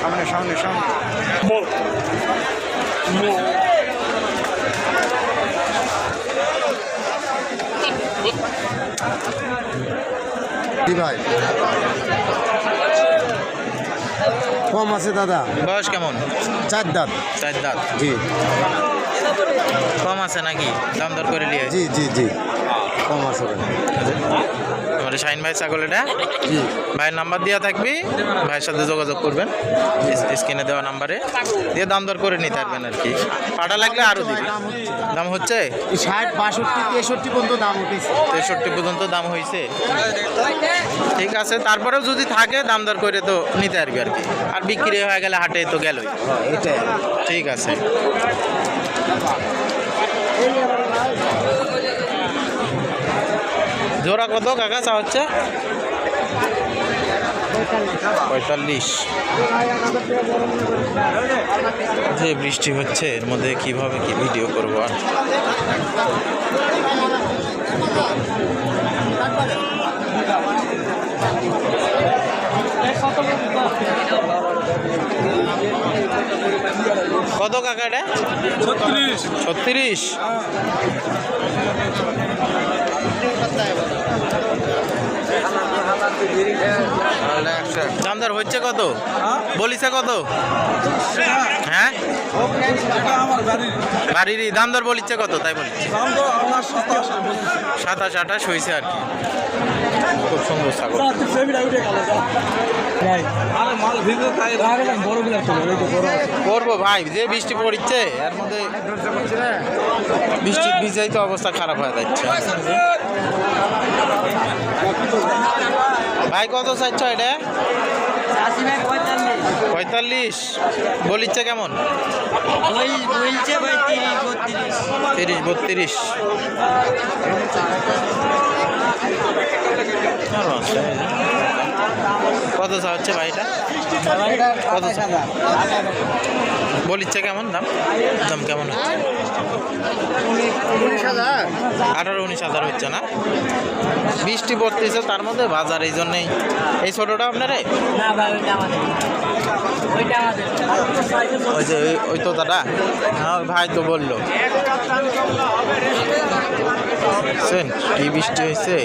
সামনে সামনে সামনে ভাই কম আছে দাদা। বয়স কেমন? চার দাঁত। চার দাঁত? জি। কম আছে নাকি? দাম দর করে নিয়ে জি জি জি। কম আছে আমাদের শাহিন ভাই ছাগল এটা। ভাইয়ের নাম্বার দেওয়া থাকবে ভাইয়ের সাথে যোগাযোগ করবেন। স্ক্রিনে দেওয়া নাম্বারে। দিয়ে দাম দর করে নিতে পারবেন আর কি। পাটা লাগলে আরও দিবে। দাম হচ্ছে। ষাট বাষট্টি তেষট্টি পর্যন্ত দাম উঠেছে। তেষট্টি পর্যন্ত দাম হয়েছে ঠিক আছে তারপরেও যদি থাকে দাম দর করে তো নিতে পারবি আর কি। আর বিক্রি হয়ে গেলে হাটে তো গেলই। এটাই। ঠিক আছে। জোড়া কত কাকা চা হচ্ছে? পঁয়তাল্লিশ। যে বৃষ্টি হচ্ছে এর মধ্যে কীভাবে কি ভিডিও করব আর? কত কাকা এটা? ছত্রিশ। দামদার হচ্ছে কত? বলিছে কত? হ্যাঁ? বাড়ির দামদার বলিচ্ছে কত? তাই বলি সাতাশ আঠাশ হয়েছে আর কি। খুব সুন্দর ছাগল। করব ভাই যে বৃষ্টি পড়ছে এর মধ্যে বৃষ্টি ভিজাই তো অবস্থা খারাপ হয়ে যাচ্ছে। ভাই কত চাইছ এটা? পঁয়তাল্লিশ। বলিচ্ছে কেমন? তিরিশ বত্রিশ। কত চা হচ্ছে ভাইটা? কত? বলিচ্ছে কেমন দাম? দাম কেমন হচ্ছে? আঠারো উনিশ হাজার হচ্ছে না? বৃষ্টি পড়তেছে তার মধ্যে বাজার এই জন্যেই। এই ছোটোটা আপনারে? ওই যে, ওই- তো দাদা ওই ভাই তো বলল। বুঝছেন কি বৃষ্টি হয়েছে?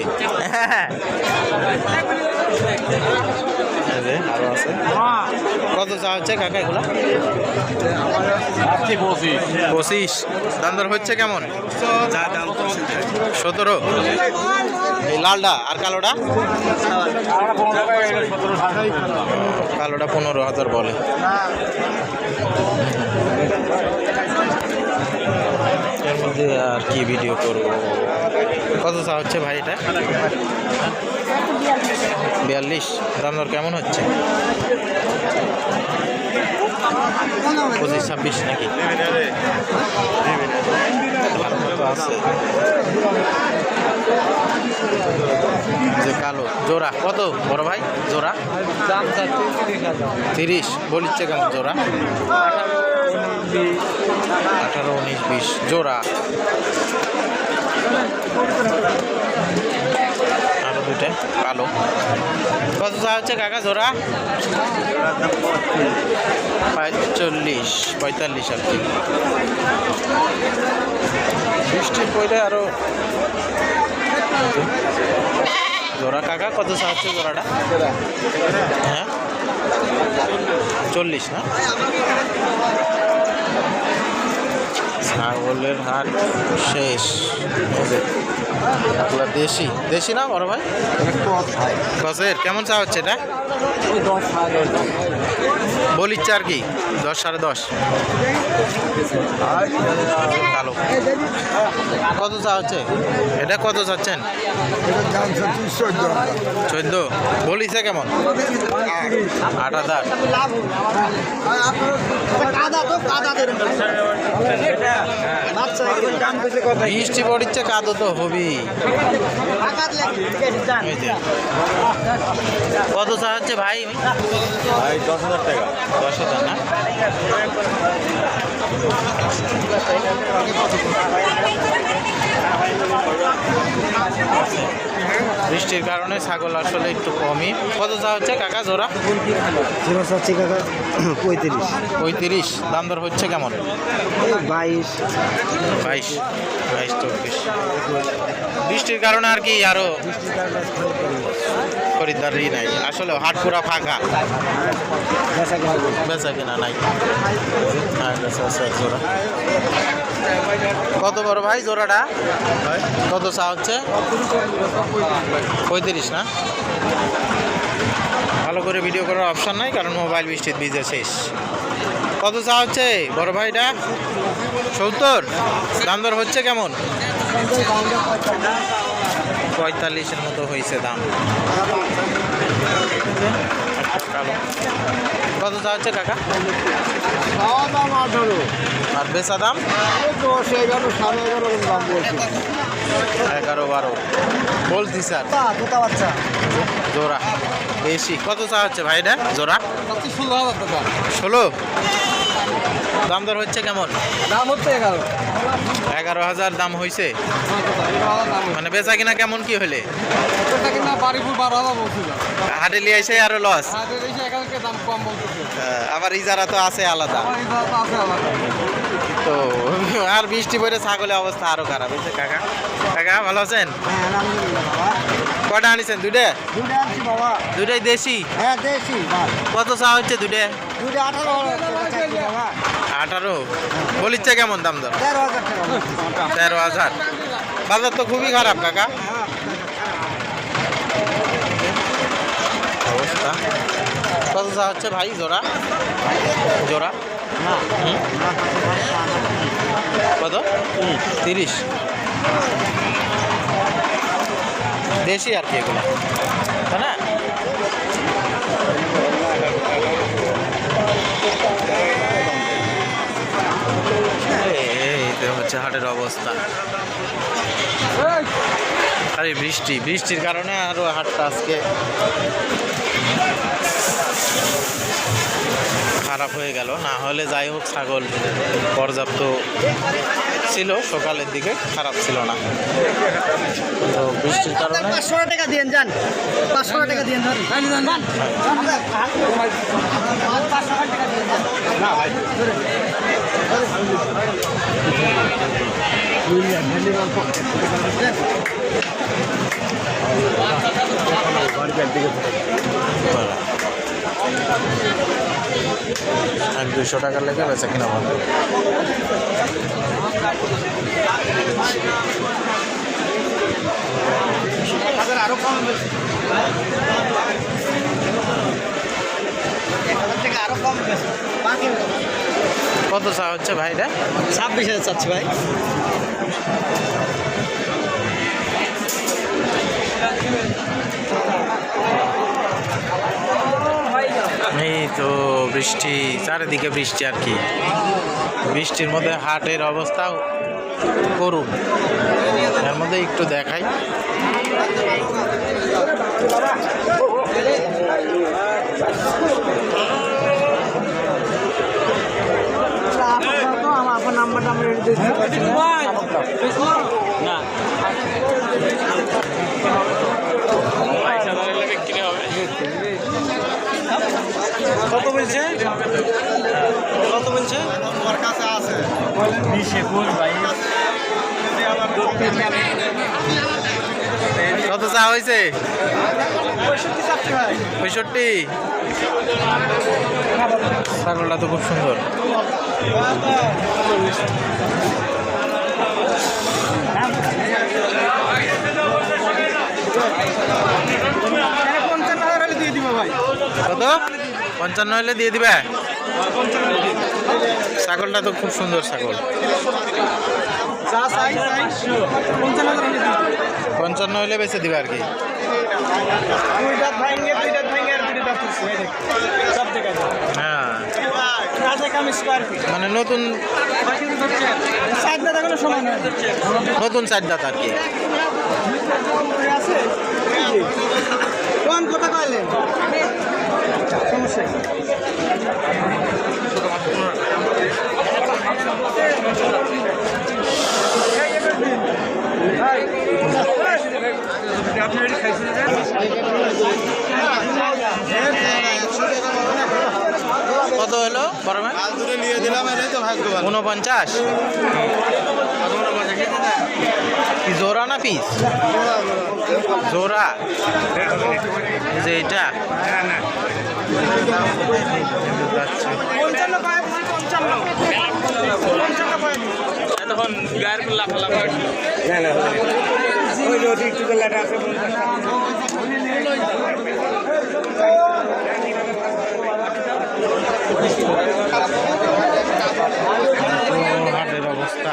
কত চা হচ্ছে পঁচিশ। হচ্ছে কেমন? সতেরো। এই লালটা আর কালোটা? কালোটা পনেরো হাজার বলে। এর মধ্যে আর কি ভিডিও করব? কত চা হচ্ছে ভাই এটা? বিয়াল্লিশ। দর কেমন হচ্ছে? পঁচিশ ছাব্বিশ নাকি? আছে যে কালো জোড়া কত? বড় ভাই জোড়া? তিরিশ বলিচ্ছে কেমন জোড়া? আঠারো উনিশ বিশ জোড়া। আরও দুইটা কালো কত চা হচ্ছে কাকা জোড়া? চল্লিশ পঁয়তাল্লিশ আর কি। বৃষ্টি পড়ে আরও জোড়া কাকা, কত চা হচ্ছে জোড়াটা? হ্যাঁ? চল্লিশ না? ছাগলের হাট শেষ। এগুলা দেশি। দেশি না বড় ভাই? কেমন চা হচ্ছে এটা? বলিচ্ছে আর কি? দশ সাড়ে দশ। কালো। কত চা হচ্ছে? এটা কত চাচ্ছেন? চোদ্দ। বলিছে কেমন? আট হাজার। বৃষ্টি পড়ছে কাদো তো যে। কত চা হচ্ছে ভাই? ভাই দশ হাজার টাকা। দশ হাজার না? বৃষ্টির কারণে ছাগল আসলে একটু কমই। কত চা হচ্ছে কাকা জোড়া? জোড়া চাচ্ছি কাকা পঁয়ত্রিশ। পঁয়ত্রিশ। দাম দর হচ্ছে কেমন? বাইশ। বাইশ। বাইশ চব্বিশ। বৃষ্টির কারণে আর কি আরও খরিদ্দারই নাই। আসলে হাট পুরা ফাঁকা। বেচা কিনা নাই। কত বড় ভাই জোড়াটা? কত চা হচ্ছে? পঁয়ত্রিশ না? ভালো করে ভিডিও করার অপশন নাই, কারণ মোবাইল বৃষ্টির ভিজে শেষ। কত চা হচ্ছে? বড় ভাইটা সত্তর? দাম দর হচ্ছে কেমন? পঁয়তাল্লিশের মতো হয়েছে দাম। কত চা হচ্ছে কাকা? দাম আর বেচা দাম? এগারো দাম এগারো বারো। বলছি স্যার। জোড়া। বেশি। কত চা হচ্ছে ভাই ভাইটা জোড়া? ষোলো। ষোলো দাম দর হচ্ছে কেমন? দাম হচ্ছে এগারো এগারো হাজার দাম হয়েছে মানে বেচা কিনা কেমন কি হলে হাটে লিয়ে এসে আরও লস বলতেছে আবার ইজারা তো আছে আলাদা। তো আর বৃষ্টি পড়ে ছাগলের অবস্থা আরও খারাপ। হয়েছে কাকা কাকা ভালো আছেন? হ্যাঁ কটা আনিছেন? দুটা দুটাই দেশি? হ্যাঁ কত চা হচ্ছে দুটা আঠারো। বলিচ্ছে কেমন দাম দর? তেরো হাজার বাজার তো খুবই খারাপ কাকা। অবস্থা। কত হচ্ছে ভাই জোড়া? জোড়া? কত? তিরিশ। দেশি আর কি এগুলো। তাই না? হচ্ছে হাটের অবস্থা। আরে বৃষ্টি বৃষ্টির কারণে আরও হাটটা আজকে খারাপ হয়ে গেল। না হলে যাই হোক ছাগল পর্যাপ্ত ছিল সকালের দিকে খারাপ ছিল না। তো বৃষ্টির কারণে পাঁচশো টাকা দিয়ে যান। পাঁচশো টাকা দিয়ে যান এক দুশো টাকার লেগে বেচা কিনা বন্ধ আরও কম আরও কম বাকি কত চা হচ্ছে ভাইটা? ছাব্বিশ হাজার চাচ্ছি ভাই। এই তো বৃষ্টি চারিদিকে বৃষ্টি আর কি। বৃষ্টির মধ্যে হাটের অবস্থা করুন। এর মধ্যে একটু দেখাই আমার নাম্বারটা আমরা না কত বলছে? কত বলছে? আমার কাছে আছে। বিশে বল ভাই। কত চা হয়েছে? পঁয়ষট্টি ছাগলটা তো খুব সুন্দর। পঞ্চান্ন হলে দিয়ে কত? পঞ্চান্ন হলে দিয়ে দিবে? ছাগলটা তো খুব সুন্দর ছাগল। পঞ্চান্ন হলে বেঁচে দিবে আর কি। হ্যাঁ। মানে নতুন নতুন চার আর কি। কথা সমস্যা কত হলো? গরমে নিয়ে দিলাম উনপঞ্চাশ জোড়া না পিস জোড়া। যে এটা? এতক্ষণ গায়ের লাফ লাফ পঞ্চান্ন পায় এতক্ষণ গায়ের লাফালাফা হচ্ছিল। তো হাটের অবস্থা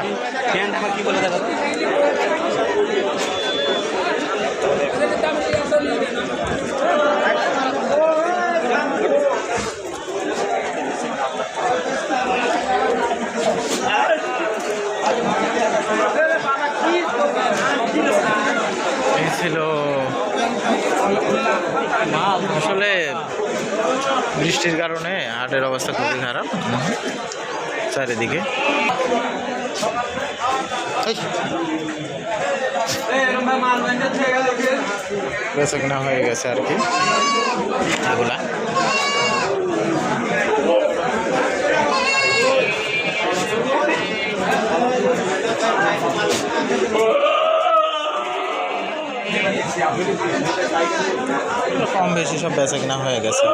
এই ছিল আসলে বৃষ্টির কারণে হাটের অবস্থা খুবই খারাপ। চারিদিকে। বেচা না হয়ে গেছে আর কি। এগুলা। কম বেশি সব বেচা কিনা হয়ে গেছে।